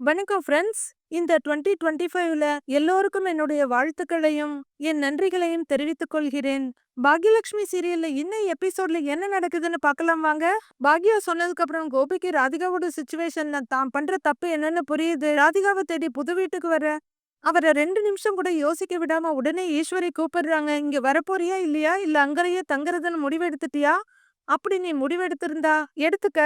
வணக்கம் ஃப்ரெண்ட்ஸ் இந்த 2025ல எல்லோருக்கும் என்னுடைய வாழ்த்துக்களையும் என் நன்றிகளையும் தெரிவித்துக் கொள்கிறேன். பாக்யலட்சுமி சீரியல்ல இன்னும் எபிசோட்ல என்ன நடக்குதுன்னு பார்க்கலாம் வாங்க. பாக்யா சொன்னதுக்கு அப்புறம் கோபிக்கு ராதிகாவோட சுச்சுவேஷன்ல தான் பண்ற தப்பு என்னன்னு புரியுது. ராதிகாவை தேடி புது வீட்டுக்கு வர அவரை ரெண்டு நிமிஷம் கூட யோசிக்க விடாம உடனே ஈஸ்வரி கூப்பிடுறாங்க. இங்க வரப்போறியா இல்லையா? இல்ல அங்கறையே தங்குறதுன்னு முடிவெடுத்துட்டியா? அப்படி நீ முடிவெடுத்திருந்தா எடுத்துக்க.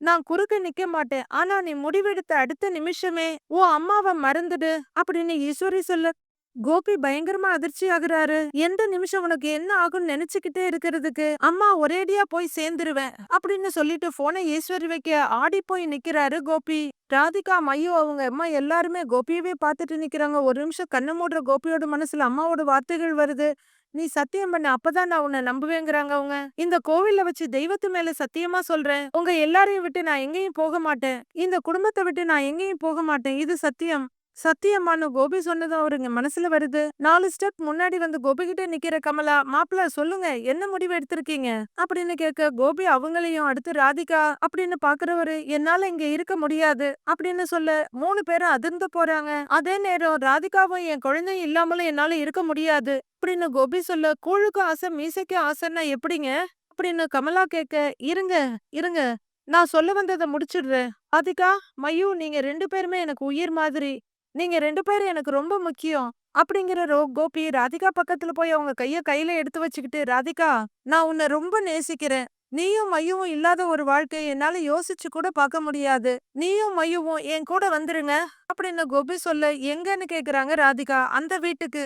நான் குறுக்க நிக்க மாட்டேன். ஆனா நீ முடிவெடுத்த அடுத்த நிமிஷமே ஓ அம்மாவை மறந்துடு அப்படின்னு ஈஸ்வரி சொல்லு கோபி பயங்கரமா அதிர்ச்சி ஆகுறாரு எந்த நிமிஷம் உனக்கு என்ன ஆகும்னு நினைச்சுக்கிட்டே இருக்கிறதுக்கு அம்மா ஒரேடியா போய் சேர்ந்துருவேன் அப்படின்னு சொல்லிட்டு போனை ஈஸ்வரி வைக்க ஆடி போய் நிக்கிறாரு கோபி. ராதிகா மையோ அவங்க அம்மா எல்லாருமே கோபியவே பார்த்துட்டு நிக்கிறாங்க. ஒரு நிமிஷம் கண்ணு மூடுற கோபியோட மனசுல அம்மாவோட வார்த்தைகள் வருது. நீ சத்தியம் பண்ண அப்பதான் நான் உன்னை நம்புவேங்கிறாங்க அவங்க. இந்த கோவில்ல வச்சு தெய்வத்து மேல சத்தியமா சொல்றேன். உங்க எல்லாரையும் விட்டு நான் எங்கேயும் போக மாட்டேன். இந்த குடும்பத்தை விட்டு நான் எங்கேயும் போக மாட்டேன். இது சத்தியம். சத்தியமானு கோபி சொன்னதும் அவருங்க மனசுல வருது. நாலு ஸ்டெப் முன்னாடி வந்து கோபி கிட்ட நிக்கிற கமலா மாப்பிள்ள சொல்லுங்க என்ன முடிவு எடுத்திருக்கீங்க? அப்படின்னு கேட்க கோபி அவங்களையும் அடுத்து ராதிகா அப்படின்னு பாக்குறவரு என்னால இங்க இருக்க முடியாது. அப்படின்னு சொல்ல மூணு பேரும் அதிர்ந்து போறாங்க. அதே நேரம் ராதிகாவும் என் குழந்தையும் இல்லாமலும் என்னால இருக்க முடியாது. அப்படின்னு கோபி சொல்ல கூழுக்கும் ஆசை மீசைக்கும் ஆசைன்னா எப்படிங்க? அப்படின்னு கமலா கேட்க இருங்க இருங்க நான் சொல்ல வந்ததை முடிச்சிடுறேன். ராதிகா மயூ நீங்க ரெண்டு பேருமே எனக்கு உயிர் மாதிரி. நீங்க ரெண்டு பேரும் எனக்கு ரொம்ப முக்கியம். அப்படிங்கிற ரோ கோபி ராதிகா பக்கத்துல போய் அவங்க கைய கையில எடுத்து வச்சுக்கிட்டு ராதிகா நான் உன்னை ரொம்ப நேசிக்கிறேன். நீயும் மையவும் இல்லாத ஒரு வாழ்க்கையை என்னால யோசிச்சு கூட பார்க்க முடியாது. நீயும் மையவும் என் கூட வந்துருங்க அப்படின்னு கோபி சொல்ல எங்கன்னு கேக்குறாங்க ராதிகா அந்த வீட்டுக்கு.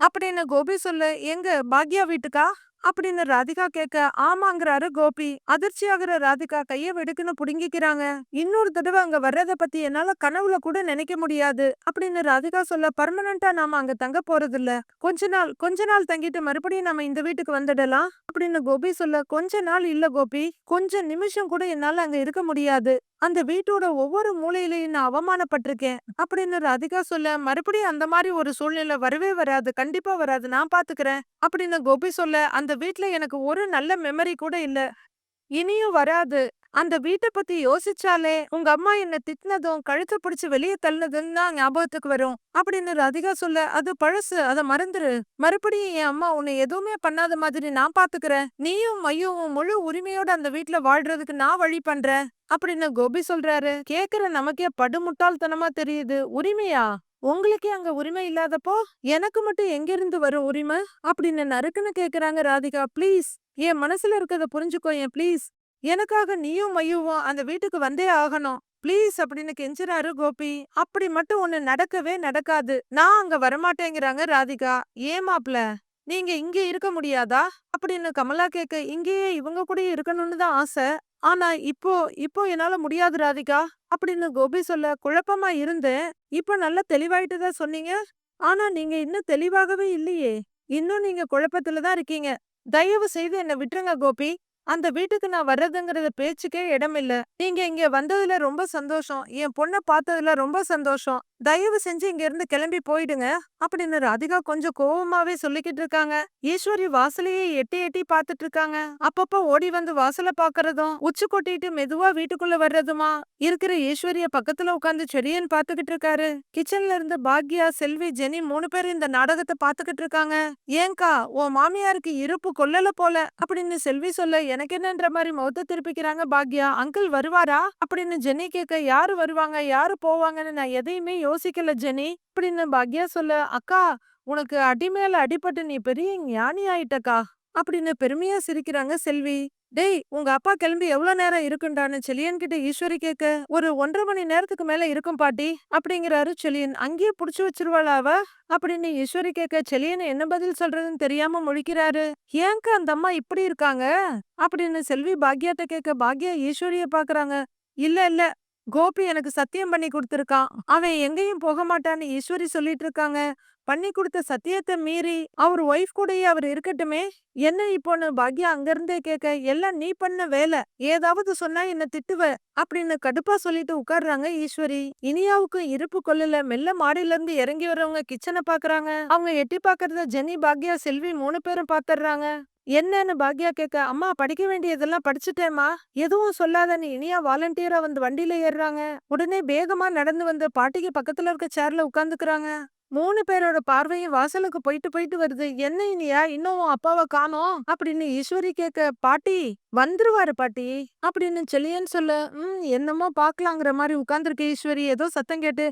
அப்படின்னு கோபி சொல்ல எங்க? பாக்யா வீட்டுக்கா? அப்படின்னு ராதிகா கேட்க ஆமாங்கிறாரு கோபி. அதிர்ச்சியாகிற ராதிகா கைய வெடுக்குன்னு புடுங்கிக்கிறாங்க. இன்னொரு தடவை அங்க வர்றத பத்தி என்னால கனவுல கூட நினைக்க முடியாது அப்படின்னு ராதிகா சொல்ல பர்மனண்டா நாம அங்க தங்க போறது இல்ல கொஞ்ச நாள் கொஞ்ச நாள் தங்கிட்டு மறுபடியும் நம்ம இந்த வீட்டுக்கு வந்துடலாம் அப்படின்னு கோபி சொல்ல கொஞ்ச நாள் இல்ல கோபி. கொஞ்ச நிமிஷம் கூட என்னால அங்க இருக்க முடியாது. அந்த வீட்டோட ஒவ்வொரு மூலையிலையும் நான் அவமானப்பட்டிருக்கேன் அப்படின்னு ராதிகா சொல்ல மறுபடியும் அந்த மாதிரி ஒரு சூழ்நிலை வரவே வராது. கண்டிப்பா வராது. நான் பாத்துக்கிறேன் அப்படின்னு கோபி சொல்ல அந்த வீட்ல எனக்கு ஒரு நல்ல மெமரி கூட இல்ல. இனியும் வராது. அந்த வீட்டை பத்தி யோசிச்சாலே உங்க அம்மா என்ன திட்டினதும் கழுத்தை பிடிச்சு வெளியே தள்ளினதுன்னு தான் ஞாபகத்துக்கு வரும். அப்படின்னு ராதிகா சொல்ல அது பழசு அத மறந்துரு. மறுபடியும் என் அம்மா உன்னை எதுவுமே பண்ணாத மாதிரி நான் பாத்துக்கிறேன். நீயும் மையவும் முழு உரிமையோட அந்த வீட்டுல வாழ்றதுக்கு நான் வழி பண்றேன். அப்படின்னு கோபி சொல்றாரு. கேக்குற நமக்கே படுமுட்டாள்தனமா தெரியுது. உரிமையா? உங்களுக்கே அங்க உரிமை இல்லாதப்போ எனக்கு மட்டும் எங்கிருந்து வரும் உரிமை? அப்படின்னு நறுக்குன்னு கேக்குறாங்க ராதிகா. ப்ளீஸ் என் மனசுல இருக்கிறத புரிஞ்சுக்கோ என் ப்ளீஸ். எனக்காக நீயும் மையுவும் அந்த வீட்டுக்கு வந்தே ஆகணும். ப்ளீஸ் அப்படின்னு கெஞ்சுறாரு கோபி. அப்படி மட்டும் ஒண்ணு நடக்கவே நடக்காது. நான் அங்க வரமாட்டேங்கிறாங்க ராதிகா. ஏமாப்ல நீங்க இங்க இருக்க முடியாதா? அப்படின்னு கமலா கேக்க இங்கேயே இவங்க கூட இருக்கணும்னு தான் ஆசை. ஆனா இப்போ இப்போ என்னால முடியாது ராதிகா. அப்படின்னு கோபி சொல்ல குழப்பமா இருந்தேன். இப்ப நல்லா தெளிவாயிட்டு தான் சொன்னீங்க. ஆனா நீங்க இன்னும் தெளிவாகவே இல்லையே. இன்னும் நீங்க குழப்பத்துல தான் இருக்கீங்க. தயவு செய்து என்ன விட்டுருங்க கோபி. அந்த வீட்டுக்கு நான் வர்றதுங்கிறத பேச்சுக்கே இடம் இல்ல. நீங்க இங்க வந்ததுல ரொம்ப சந்தோஷம். என் பொண்ணை பார்த்ததுல ரொம்ப சந்தோஷம். தயவு செஞ்சு இங்க இருந்து கிளம்பி போயிடுங்க அப்படின்னு ராதிகா கொஞ்சம் கோவமாவே சொல்லிக்கிட்டு இருக்காங்க. ஈஸ்வரி வாசலையே எட்டி எட்டி பாத்துட்டு இருக்காங்க. அப்பப்ப ஓடி வந்து வாசல பாக்குறதும் உச்சு கொட்டிட்டு மெதுவா வீட்டுக்குள்ள வர்றதுமா? இருக்கிற ஈஸ்வரிய பக்கத்துல உட்காந்து செடியன் பாத்துக்கிட்டு இருக்காரு. கிச்சன்ல இருந்து பாக்யா செல்வி ஜெனி மூணு பேரும் இந்த நாடகத்தை பாத்துக்கிட்டு இருக்காங்க. ஏங்கா உன் மாமியாருக்கு இருப்பு கொல்லல போல அப்படின்னு செல்வி சொல்ல எனக்கு என்னன்ற மாதிரி முகத்தை திருப்பிக்கிறாங்க பாக்யா அங்கிள் வருவாரா? அப்படின்னு ஜெனி கேட்க யாரு வருவாங்க? யாரு போவாங்கன்னு நான் எதையுமே யோசிக்கல ஜெனி இப்படின்னு பாக்யா சொல்ல அக்கா உனக்கு அடி மேல அடிபட்டு நீ பெரிய ஞானி ஆயிட்டக்கா அப்படின்னு பெருமையா சிரிக்கிறாங்க செல்வி. டேய் உங்க அப்பா கிளம்பி எவ்வளவு நேரம் இருக்குண்டான்னு செலியன் கிட்ட ஈஸ்வரி கேட்க ஒரு ஒன்றரை மணி நேரத்துக்கு மேல இருக்கும் பாட்டி அப்படிங்கிறாரு செலியன். அங்கேயே புடிச்சு வச்சிருவாளா அவ? அப்படின்னு ஈஸ்வரி கேட்க செலியன் என்ன பதில் சொல்றதுன்னு தெரியாம முழிக்கிறாரு. ஏங்க அந்த அம்மா இப்படி இருக்காங்க? அப்படின்னு செல்வி பாக்யாட்ட கேட்க பாக்யா ஈஸ்வரிய பாக்குறாங்க. இல்ல இல்ல கோபி எனக்கு சத்தியம் பண்ணி கொடுத்துருக்கான். அவன் எங்கேயும் போக மாட்டான்னு ஈஸ்வரி சொல்லிட்டு இருக்காங்க. பண்ணி கொடுத்த சத்தியத்தை மீறி அவர் ஒய்ஃப் கூடயே அவர் இருக்கட்டுமே என்ன இப்போன்னு பாக்யா அங்கிருந்தே கேட்க எல்லாம் நீ பண்ண வேலை ஏதாவது சொன்னா என்ன திட்டுவ? அப்படின்னு கடுப்பா சொல்லிட்டு உட்கார்றாங்க ஈஸ்வரி. இனியாவுக்கும் இருப்பு கொள்ளல மெல்ல மாடியில இருந்து இறங்கி வரவங்க கிச்சனை பாக்குறாங்க. அவங்க எட்டி பாக்குறத ஜெனி பாக்யா செல்வி மூணு பேரும் பாத்துறாங்க என்னன்னு பாக்யா கேட்க அம்மா படிக்க வேண்டியதெல்லாம் படிச்சுட்டேம்மா. எதுவும் சொல்லாதன்னு இனியா வாலண்டியரா வந்து வண்டியில ஏறுறாங்க உடனே வேகமா நடந்து வந்து பாட்டிக்கு பக்கத்துல இருக்க சேர்ல உட்காந்துக்கிறாங்க மூணு பேரோட பார்வையும் வாசலுக்கு போயிட்டு போயிட்டு வருது. என்ன இனியா? இன்னும் உன் அப்பாவை காணோம்? அப்படின்னு ஈஸ்வரி கேட்க பாட்டி வந்துருவாரு பாட்டி அப்படின்னு செல்லியன்னு சொல்ல. ம் என்னமோ பாக்கலாங்கிற மாதிரி உட்கார்ந்துருக்கு ஈஸ்வரி. ஏதோ சத்தம் கேட்டு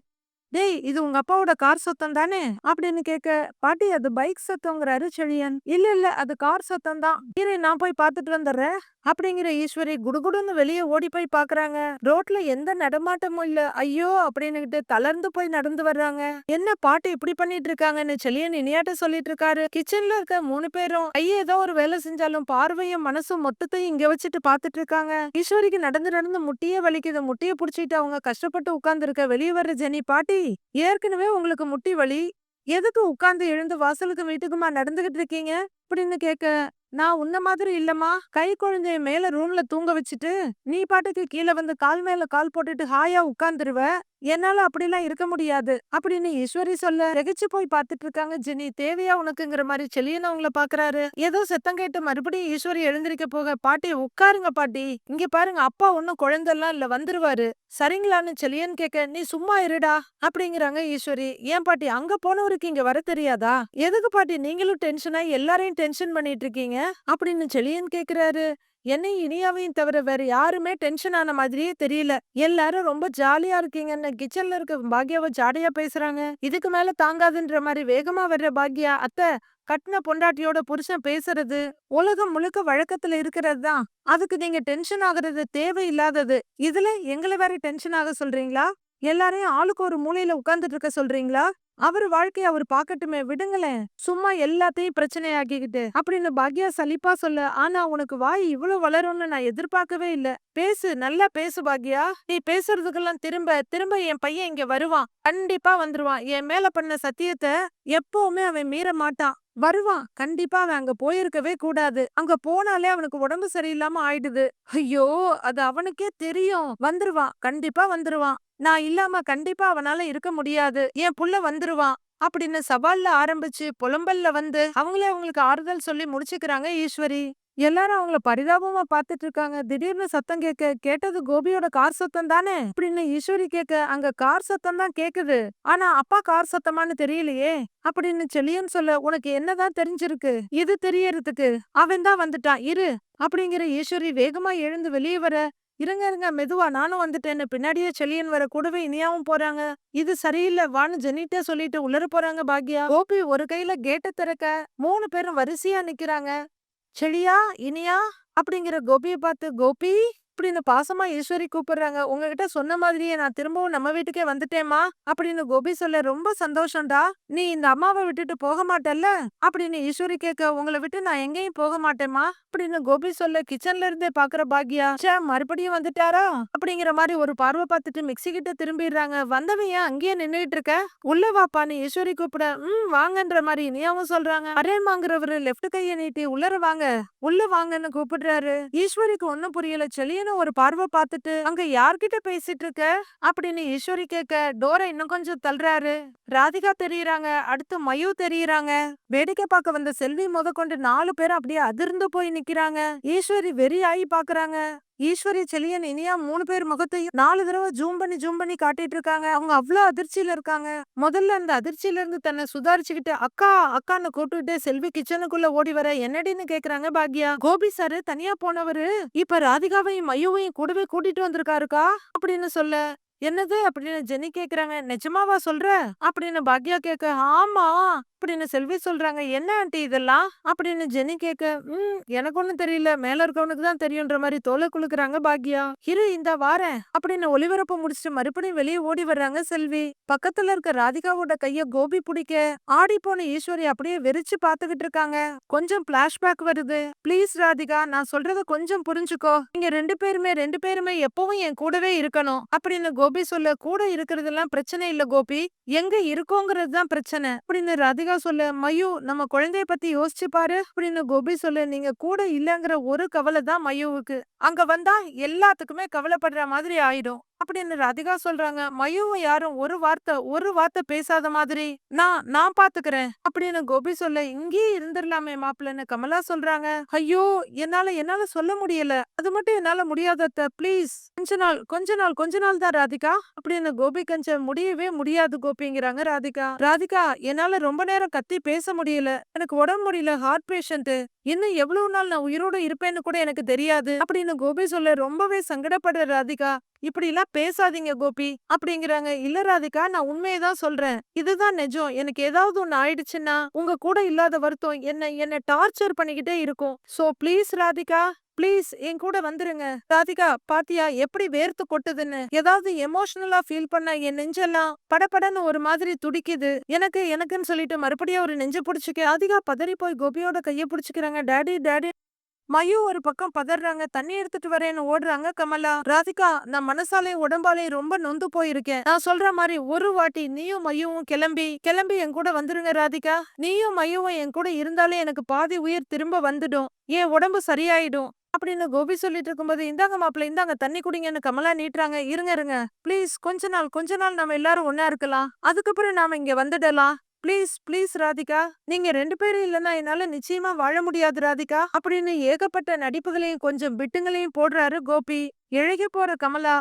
டேய் இது உங்க அப்பாவோட கார் சத்தம் தானே? அப்படின்னு கேட்க பாட்டி அது பைக் சத்தங்கிறாரு செழியன். இல்ல இல்ல அது கார் சத்தம் தான். இரு நான் போய் பாத்துட்டு வந்துடுறேன். அப்படிங்கிற ஈஸ்வரி குடுகுடுன்னு வெளியே ஓடி போய் பாக்குறாங்க. ரோட்ல எந்த நடமாட்டமும் இல்ல. ஐயோ அப்படின்னுகிட்டு தளர்ந்து போய் நடந்து வர்றாங்க. என்ன பாட்டு இப்படி பண்ணிட்டு இருக்காங்கன்னு செழியன் இனியாட்ட சொல்லிட்டு இருக்காரு. கிச்சன்ல இருக்க மூணு பேரும் ஐயா ஏதோ ஒரு வேலை செஞ்சாலும் பார்வையும் மனசும் மொத்தத்தையும் இங்க வச்சுட்டு பாத்துட்டு இருக்காங்க. ஈஸ்வரிக்கு நடந்து நடந்து முட்டியே வலிக்குது. முட்டியை புடிச்சிட்டு அவங்க கஷ்டப்பட்டு உட்கார்ந்து இருக்க வெளியே வர்ற ஜெனி பாட்டி ஏற்கனவே உங்களுக்கு முட்டி வலி. எதுக்கு உட்கார்ந்து எழுந்து வாசலுக்கு வீட்டுக்குமா நடந்துகிட்டு இருக்கீங்க? அப்படின்னு கேட்க நான் உன்ன மாதிரி இல்லம்மா. கை குழந்தைய மேல ரூம்ல தூங்க வச்சுட்டு நீ பாட்டுக்கு கீழே வந்து கால் மேல கால் போட்டுட்டு ஹாயா உட்காந்துருவ என்னால அப்படிலாம் இருக்க முடியாது. அப்படின்னு ஈஸ்வரி சொல்ல ரகிச்சு போய் பார்த்துட்டு இருக்காங்க ஜெனி தேவையா உனக்குங்கிற மாதிரி செலியன் அவங்கள பாக்குறாரு ஏதோ சத்தம் கேட்டு மறுபடியும் ஈஸ்வரி எழுந்திருக்க போக பாட்டி உட்காருங்க பாட்டி. இங்க பாருங்க அப்பா ஒன்னும் குழந்தெல்லாம் இல்ல வந்துருவாரு. சரிங்களான்னு செலியன் கேட்க நீ சும்மா இருடா அப்படிங்கிறாங்க ஈஸ்வரி. ஏன் பாட்டி அங்க போனவருக்கு இங்க வர தெரியாதா? எதுக்கு பாட்டி நீங்களும் டென்ஷனா எல்லாரையும் டென்ஷன் பண்ணிட்டு இருக்கீங்க அப்படின்னு செலியன் கேக்குறாரு. என்னை இனியாவையும் தவிர வேற யாருமே டென்ஷன் ஆன மாதிரியே தெரியல. எல்லாரும் ரொம்ப ஜாலியா இருக்கீங்கன்னு கிச்சன்ல இருக்க பாக்யாவை ஜாடையா பேசுறாங்க. இதுக்கு மேல தாங்காதுன்ற மாதிரி வேகமா வர்ற பாக்யா அத்தை கட்டின பொண்டாட்டியோட புருஷன் பேசுறது உலகம் முழுக்க வழக்கத்துல இருக்கிறது தான். அதுக்கு நீங்க டென்ஷன் ஆகுறது தேவையில்லாதது. இதுல எங்களை வேற டென்ஷன் ஆக சொல்றீங்களா? எல்லாரையும் ஆளுக்கு ஒரு மூலையில உட்கார்ந்துட்டு இருக்க சொல்றீங்களா? அவர் வாழ்க்கைய அவர் பாக்கட்டுமே விடுங்களேன் சும்மா எல்லாத்தையும் பிரச்சனையாக்கிக்கிட்டு அப்படின்னு பாக்யா சலிப்பா சொல்ல. ஆனா உனக்கு வாய் இவ்வளவு வளரும்னு நான் எதிர்பார்க்கவே இல்ல. பேசு நல்லா பேசு பாக்யா. நீ பேசுறதுக்கெல்லாம் திரும்ப திரும்ப என் பையன் இங்க வருவான். கண்டிப்பா வந்துருவான். என் மேல பண்ண சத்தியத்தை எப்பவுமே அவன் மீற மாட்டான். வருவான். கண்டிப்பா அவன் அங்க போயிருக்கவே கூடாது. அங்க போனாலே அவனுக்கு உடம்பு சரியில்லாம ஆயிடுது. ஐயோ! அது அவனுக்கே தெரியும். வந்துருவான். கண்டிப்பா வந்துருவான். நான் இல்லாம கண்டிப்பா அவனால இருக்க முடியாது. என் புள்ள வந்துருவான். அப்படின்னு சவால்ல ஆரம்பிச்சு புலம்பல்ல வந்து அவங்களே அவங்களுக்கு ஆறுதல் சொல்லி முடிச்சுக்கிறாங்க ஈஸ்வரி. எல்லாரும் அவங்கள பரிதாபமா பாத்துட்டு இருக்காங்க திடீர்னு சத்தம் கேட்க கேட்டது கோபியோட கார் சத்தம் தானே? அப்படின்னு ஈஸ்வரி கேட்க அங்க கார் சத்தம் தான் கேக்குது. ஆனா அப்பா கார் சத்தமான்னு தெரியலையே? அப்படின்னு செல்லியன் சொல்ல உனக்கு என்னதான் தெரிஞ்சிருக்கு? இது தெரியறதுக்கு. அவன் தான் வந்துட்டான். இரு. அப்படிங்கிற ஈஸ்வரி வேகமா எழுந்து வெளியே வர இருங்க இருங்க. மெதுவா நானும் வந்துட்டேன்னு பின்னாடியே செல்லியன் வர கூடவே இனியாவும் போறாங்க. இது சரியில்லை. வான்னு ஜெனிட்ட சொல்லிட்டு உள்ளர போறாங்க பாக்யா. கோபி ஒரு கையில கேட்ட திறக்க மூணு பேரும் வரிசையா நிக்கிறாங்க. செழியா இனியா அப்படிங்கிற கோபிய பார்த்து கோபி! அப்படின்னு பாசமா ஈஸ்வரி கூப்பிடுறாங்க. உங்ககிட்ட சொன்ன மாதிரியே நான் திரும்பவும் நம்ம வீட்டுக்கே வந்துட்டேமா அப்படின்னு கோபி சொல்ல ரொம்ப சந்தோஷம்டா. நீ இந்த அம்மாவை விட்டுட்டு போக மாட்டல்ல? அப்படின்னு ஈஸ்வரி கேட்க உங்களை விட்டு நான் எங்கேயும் போக மாட்டேமா அப்படின்னு கோபி சொல்ல கிச்சன்ல இருந்தே பாக்குற பாக்யா? ச்சே மறுபடியும் வந்துட்டாரா? அப்படிங்கிற மாதிரி ஒரு பார்வை பார்த்துட்டு மிக்சி கிட்ட திரும்பிடுறாங்க. வந்தவன் ஏன் அங்கேயே நின்னுகிட்டு இருக்க? உள்ள வாப்பான்னு ஈஸ்வரி கூப்பிட ம் வாங்கன்ற மாதிரி இனியாவும் சொல்றாங்க. அரேமாங்கிறவரு லெஃப்ட் கையை நீட்டி உள்ளர வாங்க. உள்ள வாங்கன்னு கூப்பிடுறாரு. ஈஸ்வரிக்கு ஒன்னும் புரியல. திடீர்னு ஒரு பார்வை பார்த்துட்டு அங்க யார்கிட்ட பேசிட்டு இருக்க அப்படின்னு ஈஸ்வரி கேட்க டோரை இன்னும் கொஞ்சம் தள்ளுறாரு. ராதிகா தெரியறாங்க. அடுத்து மயு தெரியறாங்க. வேடிக்கை பார்க்க வந்த செல்வி முத கொண்டு நாலு பேரும் அப்படியே அதிர்ந்து போய் நிக்கிறாங்க. ஈஸ்வரி வெறி ஆகி பாக்குறாங்க. ஈஸ்வரி செலியன் இனியா மூணு பேர் முகத்தையும் நாலு தடவை ஜூம் பண்ணி ஜூம் பண்ணி காட்டிட்டு இருக்காங்க. அவங்க அவ்வளவு அதிர்ச்சியில இருக்காங்க. முதல்ல அந்த அதிர்ச்சியில இருந்து தன்னை சுதாரிச்சுக்கிட்டு அக்கா அக்கான்னு கூப்பிட்டுட்டு செல்வி கிச்சனுக்குள்ள ஓடி வர என்னடின்னு கேக்குறாங்க பாக்யா? கோபி சாரு தனியா போனவரு இப்ப ராதிகாவையும் மையவையும் கூடவே கூட்டிட்டு வந்திருக்காருக்கா? அப்படின்னு சொல்ல என்னது அப்படின்னு ஜெனி கேக்குறாங்க. நிஜமாவா சொல்ற? அப்படின்னு பாக்யா கேக்க ஆமா. அப்படின்னு செல்வி சொல்றாங்க. என்ன ஆண்டி இதெல்லாம்? அப்படின்னு ஜெனி கேக்க ம் எனக்கு ஒண்ணும் தெரியல. மேல இருக்கவனுக்கு தான் தெரியுன்ற மாதிரி தோலை குளுக்குறாங்க பாக்யா. இரு இந்த வாரேன். அப்படின்னு ஒளிபரப்பு முடிச்சுட்டு மறுபடியும் வெளியே ஓடி வர்றாங்க செல்வி. பக்கத்துல இருக்க ராதிகாவோட கைய கோபி பிடிக்க ஆடி போன ஈஸ்வரி அப்படியே வெறிச்சு பாத்துக்கிட்டு இருக்காங்க. கொஞ்சம் பிளாஷ்பேக் வருது. ப்ளீஸ் ராதிகா நான் சொல்றத கொஞ்சம் புரிஞ்சுக்கோ. நீங்க ரெண்டு பேருமே ரெண்டு பேருமே எப்பவும் என் கூடவே இருக்கணும். அப்படின்னு கோபி சொல்ல கூட இருக்கிறதெல்லாம் பிரச்சனை இல்ல கோபி. எங்க இருக்கோங்கிறது தான் பிரச்சனை. அப்படின்னு ராதிகா சொல்ல மயு நம்ம குழந்தைய பத்தி யோசிச்சு பாரு. அப்படின்னு கோபி சொல்ல நீங்க கூட இல்லங்கிற ஒரு கவலை தான் மயுவுக்கு. அங்க வந்தா எல்லாத்துக்குமே கவலைப்படுற மாதிரி ஆயிடும். அப்படின்னு ராதிகா சொல்றாங்க மயுவும் யாரும் ஒரு வார்த்தை ஒரு வார்த்தை பேசாத மாதிரி. நான் நான் பாத்துக்கிறேன். அப்படின்னு கோபி சொல்ல இங்கேயே இருந்துடலாமே மாப்பிள்ளன்னு கமலா சொல்றாங்க. ஐயோ என்னால என்னால சொல்ல முடியல. அது மட்டும் என்னால முடியாத ப்ளீஸ். கொஞ்ச நாள் கொஞ்ச நாள் கொஞ்ச நாள் தான் ராதிகா அப்படின்னு கோபி கஞ்ச முடியவே முடியாது கோபிங்கிறாங்க ராதிகா. ராதிகா என்னால ரொம்ப நேரம் கத்தி பேச முடியல. எனக்கு உடம்பு முடியல ஹார்ட் பேஷண்ட் இன்னும் எவ்வளவு நாள் நான் உயிரோட இருப்பேன்னு கூட எனக்கு தெரியாது. அப்படின்னு கோபி சொல்ல ரொம்பவே சங்கடப்படுற ராதிகா இப்படி எல்லாம் பேசாதீங்க கோபி அப்படிங்கிறாங்க. இல்ல ராதிகா நான் உண்மையதான் சொல்றேன். இதுதான் நிஜம். எனக்கு ஏதாவது ஒண்ணு ஆயிடுச்சுன்னா உங்க கூட இல்லாத வருத்தம் என்ன என்ன டார்ச்சர் பண்ணிக்கிட்டே இருக்கும். சோ ப்ளீஸ் ராதிகா ப்ளீஸ் என் கூட வந்துருங்க. ராதிகா பாத்தியா எப்படி வேர்த்து கொட்டுதுன்னு? ஏதாவது எமோஷனலா ஃபீல் பண்ண என் நெஞ்செல்லாம் படபடன்னு ஒரு மாதிரி துடிக்குது. எனக்கு எனக்குன்னு சொல்லிட்டு மறுபடியும் ஒரு நெஞ்ச பிடிச்சிக்க ராதிகா பதறி போய் கோபியோட கையை பிடிச்சிக்கிறாங்க. Daddy daddy. மயு ஒரு பக்கம் பதறாங்க. தண்ணி எடுத்துட்டு வரேன்னு ஓடுறாங்க கமலா. ராதிகா நான் மனசாலையும் உடம்பாலையும் ரொம்ப நொந்து போயிருக்கேன். நான் சொல்ற மாதிரி ஒரு வாட்டி நீயும் மையவும் கிளம்பி கிளம்பி என் கூட வந்துருங்க ராதிகா. நீயும் மையவும் என் கூட இருந்தாலே எனக்கு பாதி உயிர் திரும்ப வந்துடும். என் உடம்பு சரியாயிடும். அப்படின்னு கோபி சொல்லிட்டு இருக்கும்போது இந்தாங்க மாப்பிள்ள இந்தாங்க தண்ணி குடிங்கன்னு கமலா நீட்டுறாங்க. இருங்க இருங்க. ப்ளீஸ் கொஞ்ச நாள் கொஞ்ச நாள் நம்ம எல்லாரும் ஒன்னா இருக்கலாம். அதுக்கப்புறம் நாம இங்க வந்துடலாம். Please please Radhika. நீங்க ரெண்டு பேரும் இல்லனா என்னால நிச்சயமா வாழ முடியாது ராதிகா அப்படின்னு ஏகப்பட்ட நடிப்புகளையும் கொஞ்சம் பிட்டுங்களையும் போடுறாரு கோபி. இழகி போற கமலா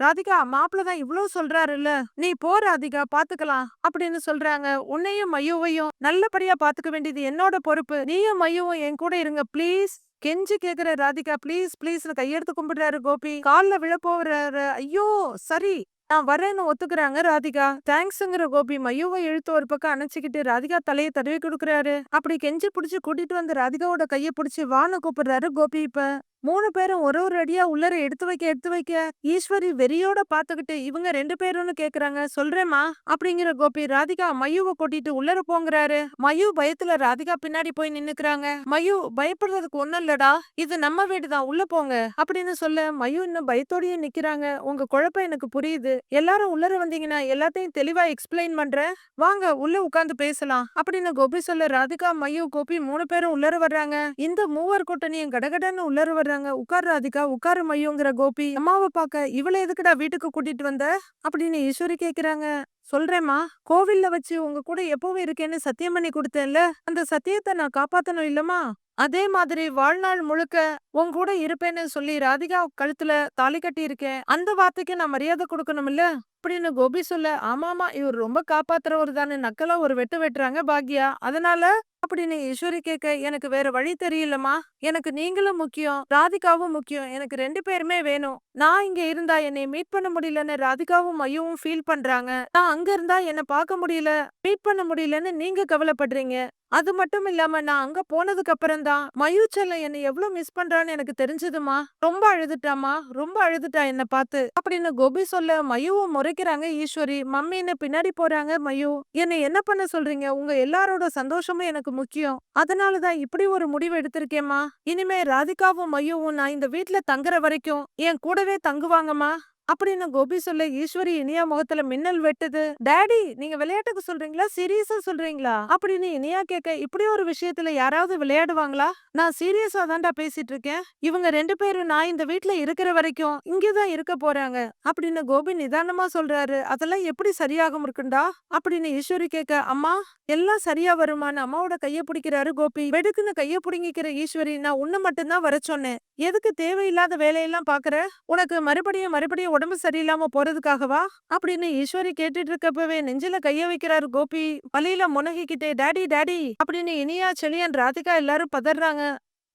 ராதிகா மாப்பிள்ள தான் இவ்வளவு சொல்றாருல்ல. நீ போ ராதிகா பாத்துக்கலாம் அப்படின்னு சொல்றாங்க. உன்னையும் மையோவையும் நல்லபடியா பாத்துக்க வேண்டியது என்னோட பொறுப்பு. நீயும் மையோவும் என் கூட இருங்க ப்ளீஸ். கெஞ்சி கேக்குற ராதிகா ப்ளீஸ் ப்ளீஸ்னு கையெடுத்து கும்பிடுறாரு கோபி. கால்ல விழ போறாரு ஐயோ சரி நான் வரேன்னு ஒத்துக்கிறாங்க ராதிகா. தேங்க்ஸ்ங்கிற கோபி மையுவை இழுத்து ஒரு பக்கம் அணைச்சிக்கிட்டு ராதிகா தலையை தடவி கொடுக்குறாரு. அப்படி கெஞ்சி புடிச்சு கூட்டிட்டு வந்து ராதிகாவோட கையை புடிச்சு வான்னு கூப்பிடுறாரு கோபி இப்ப. மூணு பேரும் ஒரு ஒரு அடியா உள்ளர எடுத்து வைக்க எடுத்து வைக்க ஈஸ்வரி வெறியோட பாத்துக்கிட்டு இவங்க ரெண்டு பேரும்னு கேக்குறாங்க சொல்றேமா அப்படிங்கிற கோபி ராதிகா மயுவை கொட்டிட்டு உள்ளர போங்கிறாரு. மயு பயத்துல ராதிகா பின்னாடி போய் நின்னுக்கிறாங்க. மயு பயப்படுறதுக்கு ஒண்ணும் இல்லடா இது நம்ம வீடுதான் உள்ள போங்க அப்படின்னு சொல்ல மயு இன்னும் பயத்தோடயே நிக்கிறாங்க. உங்க குழப்பம் எனக்கு புரியுது. எல்லாரும் உள்ளர வந்தீங்கன்னா எல்லாத்தையும் தெளிவா எக்ஸ்பிளைன் பண்றேன் வாங்க உள்ள உட்காந்து பேசலாம் அப்படின்னு கோபி சொல்ல ராதிகா மயு கோபி மூணு பேரும் உள்ளர வர்றாங்க. இந்த மூவர் கூட்டணியும் கடகடன்னு உள்ளர வர்றாங்க உட்கார் ராதிகா. உட்காரு மையோங்கிற கோபி. அம்மாவை பார்க்க இவளை எதுக்குடா வீட்டுக்கு கூட்டிட்டு வந்த? அப்படின்னு ஈஸ்வரி கேக்குறாங்க. சொல்றேம்மா. கோவில்ல வச்சு உங்க கூட எப்பவும் இருக்கேன்னு சத்தியம் பண்ணி கொடுத்தேன்ல. அந்த சத்தியத்தை நான் காப்பாத்தணும் இல்லம்மா? அதே மாதிரி வாழ்நாள் முழுக்க உன் கூட இருப்பேன்னு சொல்லி ராதிகா கழுத்துல தாலி கட்டி இருக்கேன் அந்த வார்த்தைக்கு நான் மரியாதை கொடுக்கணும் இல்ல அப்படின்னு கோபி சொல்ல ஆமாமா இவர் ரொம்ப காப்பாத்துறவர் தானே நக்கலா ஒரு வெட்டு வெட்டுறாங்க பாக்யா. அதனால அப்படின்னு ஈஸ்வரி கேட்க எனக்கு வேற வழி தெரியலமா எனக்கு நீங்களும் முக்கியம் ராதிகாவும் முக்கியம். எனக்கு ரெண்டு பேருமே வேணும். நான் இங்க இருந்தா என்னை மீட் பண்ண முடியலன்னு ராதிகாவும் மையவும் ஃபீல் பண்றாங்க. நான் அங்க இருந்தா என்ன பார்க்க முடியல. மீட் பண்ண முடியலன்னு நீங்க கவலைப்படுறீங்க. அது மட்டும் இல்லாம நான் அங்க போனதுக்கு அப்புறம் தான் மயூச்சல்ல என்னை எவ்வளவு மிஸ் பண்றான்னு எனக்கு தெரிஞ்சதுமா. ரொம்ப அழுதுட்டாமா ரொம்ப அழுதுட்டா என்ன பார்த்து. அப்படின்னு கோபி சொல்ல மயுவும் முறைக்கிறாங்க ஈஸ்வரி மம்மின்னு பின்னாடி போறாங்க மயு? என்னை என்ன பண்ண சொல்றீங்க? உங்க எல்லாரோட சந்தோஷமும் எனக்கு முக்கியம். அதனாலதான் இப்படி ஒரு முடிவு எடுத்திருக்கேம்மா. இனிமே ராதிகாவும் மயுவும் நான் இந்த வீட்ல தங்குற வரைக்கும் என் கூடவே தங்குவாங்கம்மா. அப்படின்னு கோபி சொல்ல ஈஸ்வரி இனியா முகத்துல மின்னல் வெட்டுது. டாடி நீங்க விளையாட்டுக்கு சொல்றீங்களா? சீரியஸா சொல்றீங்களா? அப்படின்னு இனியா கேட்க இப்படி ஒரு விஷயத்துல யாராவது விளையாடுவாங்களா? நான் சீரியஸா தான்டா பேசிட்டு இருக்கேன். இவங்க ரெண்டு பேரும் நான் இந்த வீட்ல இருக்கிற வரைக்கும் இங்கேதான் இருக்க போறாங்க. அப்படின்னு கோபி நிதானமா சொல்றாரு. அதெல்லாம் எப்படி சரியாகும் இருக்குண்டா? அப்படின்னு ஈஸ்வரி கேட்க அம்மா எல்லாம் சரியா வருமான்னு அம்மாவோட கைய பிடிக்கிறாரு கோபி. வெடுக்குன்னு கைய பிடுங்கிக்கிற ஈஸ்வரி நான் உன்னை மட்டும்தான் வர சொன்னேன். எதுக்கு தேவையில்லாத வேலையெல்லாம் பாக்குற? உனக்கு மறுபடியும் மறுபடியும் உடம்பு சரியில்லாம போறதுக்காகவா? அப்படின்னு ஈஸ்வரி கேட்டுட்டு இருக்கப்பவே நெஞ்சில கைய வைக்கிறாரு கோபி. பலியில முனகிக்கிட்டே டாடி டேடி அப்படின்னு இனியா செழியன் ராதிகா எல்லாரும் பதறாங்க.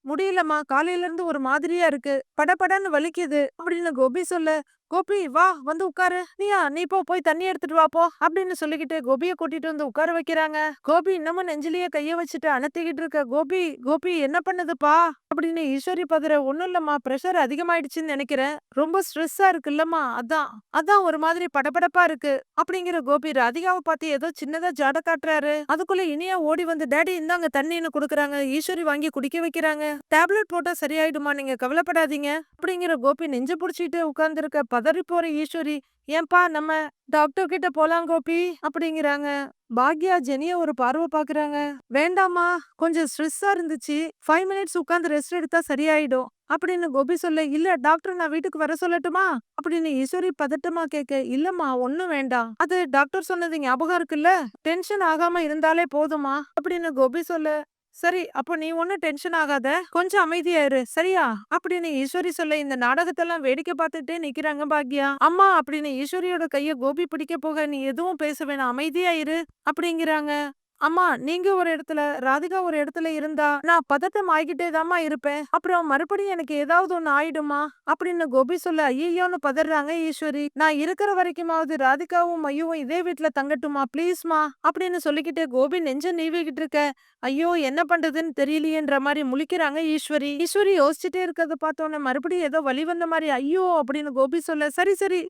முடியலம்மா காலையில இருந்து ஒரு மாதிரியா இருக்கு. படபடன்னு வலிக்குது அப்படின்னு கோபி சொல்ல கோபி வா வந்து உட்காரு. நீயா நீ போ போய் தண்ணி எடுத்துட்டு வா போ அப்படின்னு சொல்லிக்கிட்டு கோபிய கூட்டிட்டு வந்து உட்கார வைக்கிறாங்க. கோபி இன்னமும் நெஞ்சிலேயே கைய வச்சுட்டு அணத்திக்கிட்டு இருக்க கோபி கோபி என்ன பண்ணுதுப்பா? அப்படின்னு ஈஸ்வரி பதற ஒன்றும் இல்லம்மா ப்ரெஷர் அதிகமாயிடுச்சுன்னு நினைக்கிறேன். ரொம்ப ஸ்ட்ரெஸ்ஸா இருக்குல்லம்மா அதான் அதான் ஒரு மாதிரி படபடப்பா இருக்கு. அப்படிங்கிற கோபி ராதிகாவை பார்த்து ஏதோ சின்னதா ஜாட காட்டுறாரு. அதுக்குள்ள இனியா ஓடி வந்து டேடி இந்தாங்க தண்ணின்னு கொடுக்குறாங்க. ஈஸ்வரி வாங்கி குடிக்க வைக்கிறாங்க. டேப்லெட் போட்டா சரியாயிடுமா? நீங்க கவலைப்படாதீங்க. அப்படிங்கிற கோபி நெஞ்சு பிடிச்சிட்டு உட்கார்ந்துருக்க பதறி போற ஈஸ்வரி ஏன்பா நம்ம டாக்டர் கிட்ட போலாம் கோபி. அப்படிங்கிறாங்க. பாக்யா ஜெனிய ஒரு பார்வை பாக்குறாங்க. வேண்டாமா கொஞ்சம் ஸ்ட்ரெஸ்ஸா இருந்துச்சு. ஃபைவ் மினிட்ஸ் உட்கார்ந்து ரெஸ்ட் எடுத்தா சரியாயிடும். அப்படின்னு கோபி சொல்ல இல்ல டாக்டர் நான் வீட்டுக்கு வர சொல்லட்டுமா? அப்படின்னு ஈஸ்வரி பதட்டமா கேட்க இல்லம்மா ஒண்ணும் வேண்டாம். அது டாக்டர் சொன்னது ஞாபகம் இருக்குல்ல? டென்ஷன் ஆகாம இருந்தாலே போதுமா அப்படின்னு கோபி சொல்ல சரி அப்போ நீ ஒன்னும் டென்ஷன் ஆகாத. கொஞ்சம் அமைதியா இரு. சரியா? அப்படின்னு ஈஸ்வரி சொல்ல இந்த நாடகத்தெல்லாம் வேடிக்கை பார்த்துட்டே நிக்கிறாங்க பாக்யா. அம்மா அப்படின்னு ஈஸ்வரியோட கைய கோபி பிடிக்க போக நீ எதுவும் பேச வேணாம். அமைதியா இரு. அப்படிங்கிறாங்க. அம்மா நீங்க ஒரு இடத்துல ராதிகா ஒரு இடத்துல இருந்தா நான் பதட்டம் ஆகிட்டே தாம்மா இருப்பேன். அப்புறம் மறுபடியும் எனக்கு ஏதாவது ஒண்ணு ஆயிடுமா? அப்படின்னு கோபி சொல்ல ஐயோன்னு பதறாங்க ஈஸ்வரி. நான் இருக்கிற வரைக்குமாவது ராதிகாவும் மையுவும் இதே வீட்டுல தங்கட்டுமா? ப்ளீஸ்மா. அப்படின்னு சொல்லிக்கிட்டு கோபி நெஞ்ச நீவிக்கிட்டு இருக்க ஐயோ என்ன பண்றதுன்னு தெரியலையேன்ற மாதிரி முழிக்கிறாங்க ஈஸ்வரி. ஈஸ்வரி யோசிச்சுட்டே இருக்கிறத பார்த்தோன்னே மறுபடியும் ஏதோ வழி வந்த மாதிரி ஐயோ அப்படின்னு கோபி சொல்ல சரி சரி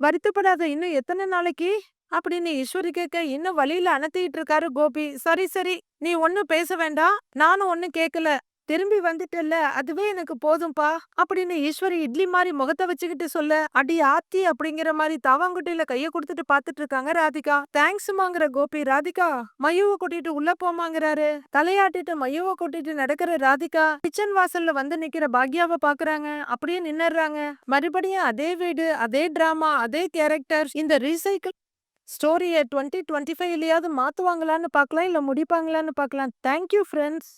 வருத்தப்படாத இன்னும் எத்தனை நாளைக்கு? அப்படின்னு ஈஸ்வரி கேட்க இன்னும் வழியில அனத்திட்டு இருக்காரு கோபி. சரி சரி நீ ஒன்னும் பேச வேண்டாம். நானும் ஒன்னும் கேட்கல திரும்பி வந்துட்டல்ல அதுவே எனக்கு போதும்பா அப்படின்னு ஈஸ்வரி இட்லி மாதிரி முகத்தை வச்சுக்கிட்டு சொல்ல அடி ஆத்தி அப்படிங்கிற மாதிரி தவாங்குட்டியில கைய கொடுத்துட்டு பாத்துட்டு இருக்காங்க ராதிகா. தேங்க்ஸ்மாங்கிற கோபி ராதிகா. மையுவ கூட்டிட்டு உள்ள போமாங்கிறாரு. தலையாட்டிட்டு மையுவ கூட்டிட்டு நடக்கிற ராதிகா கிச்சன் வாசல்ல வந்து நிக்கிற பாக்யாவை பாக்குறாங்க. அப்படியே நின்னுறாங்க. மறுபடியும் அதே வீடு அதே டிராமா அதே கேரக்டர். இந்த ரீசைக்கிள் ஸ்டோரியை டுவெண்ட்டி டுவெண்ட்டி ஃபைவ்லயாவது மாத்துவாங்களான்னு பார்க்கலாம் இல்ல முடிப்பாங்களான்னு பார்க்கலாம் தேங்க்யூ ஃப்ரெண்ட்ஸ்.